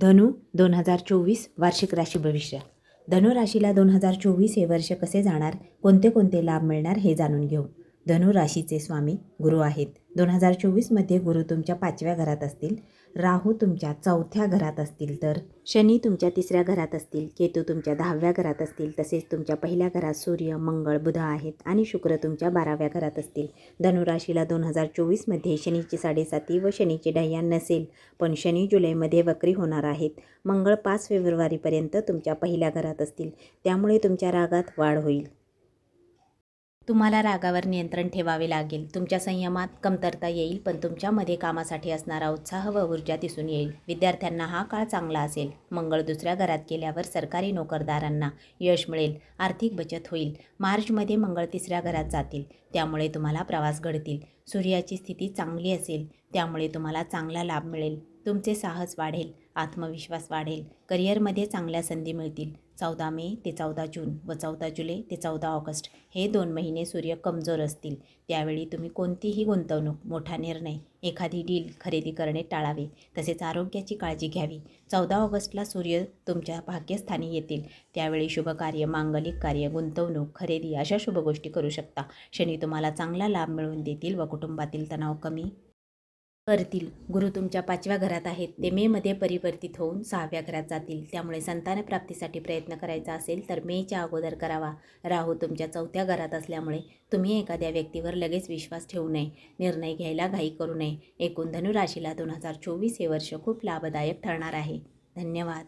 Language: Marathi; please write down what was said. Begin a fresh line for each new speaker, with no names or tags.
धनु दोन हजार चोवीस वार्षिक राशी भविष्य. धनु राशीला दोन हजार चोवीस हे वर्ष कसे जाणार? कोणते कोणते लाभ मिळणार? हे जाणून घेऊ. धनुराशीचे स्वामी गुरु आहेत. दोन हजार चोवीसमध्ये गुरु तुमच्या पाचव्या घरात असतील. राहू तुमच्या चौथ्या घरात असतील तर. शनी तुमच्या तिसऱ्या घरात असतील. केतू तुमच्या दहाव्या घरात असतील. तसेच तुमच्या पहिल्या घरात सूर्य मंगळ बुध आहेत आणि शुक्र तुमच्या बाराव्या घरात असतील. धनुराशीला दोन हजार चोवीसमध्ये शनीची साडेसाती व शनीची ढय्यान नसेल पण शनी जुलैमध्ये वक्री होणार आहेत. मंगळ पाच फेब्रुवारीपर्यंत तुमच्या पहिल्या घरात असतील. त्यामुळे तुमच्या रागात वाढ होईल. तुम्हाला रागावर नियंत्रण ठेवावे लागेल. तुमच्या संयमात कमतरता येईल पण तुमच्यामध्ये कामासाठी असणारा उत्साह व ऊर्जा दिसून येईल. विद्यार्थ्यांना हा काळ चांगला असेल. मंगळ दुसऱ्या घरात गेल्यावर सरकारी नोकरदारांना यश मिळेल. आर्थिक बचत होईल. मार्चमध्ये मंगळ तिसऱ्या घरात जातील. त्यामुळे तुम्हाला प्रवास घडतील. सूर्याची स्थिती चांगली असेल. त्यामुळे तुम्हाला चांगला लाभ मिळेल. तुमचे साहस वाढेल. आत्मविश्वास वाढेल. करिअरमध्ये चांगल्या संधी मिळतील. चौदा मे ते चौदा जून व चौदा जुलै ते चौदा ऑगस्ट हे दोन महिने सूर्य कमजोर असतील. त्यावेळी तुम्ही कोणतीही गुंतवणूक मोठा निर्णय एखादी डील खरेदी करणे टाळावे. तसेच आरोग्याची काळजी घ्यावी. चौदा ऑगस्टला सूर्य तुमच्या भाग्यस्थानी येतील. त्यावेळी शुभकार्य मांगलिक कार्य गुंतवणूक खरेदी अशा शुभ गोष्टी करू शकता. शनी तुम्हाला चांगला लाभ मिळवून देतील व कुटुंबातील तणाव कमी करतील गुरु तुमच्या पाचव्या घरात आहेत. ते मेमध्ये परिवर्तित होऊन सहाव्या घरात जातील. त्यामुळे संतान प्राप्तीसाठी प्रयत्न करायचा असेल तर मेच्या अगोदर करावा. राहू तुमच्या चौथ्या घरात असल्यामुळे तुम्ही एखाद्या व्यक्तीवर लगेच विश्वास ठेवू नये. निर्णय घ्यायला घाई करू नये. एकूण धनुराशीला दोन हजार चोवीस हे वर्ष खूप लाभदायक ठरणार आहे. धन्यवाद.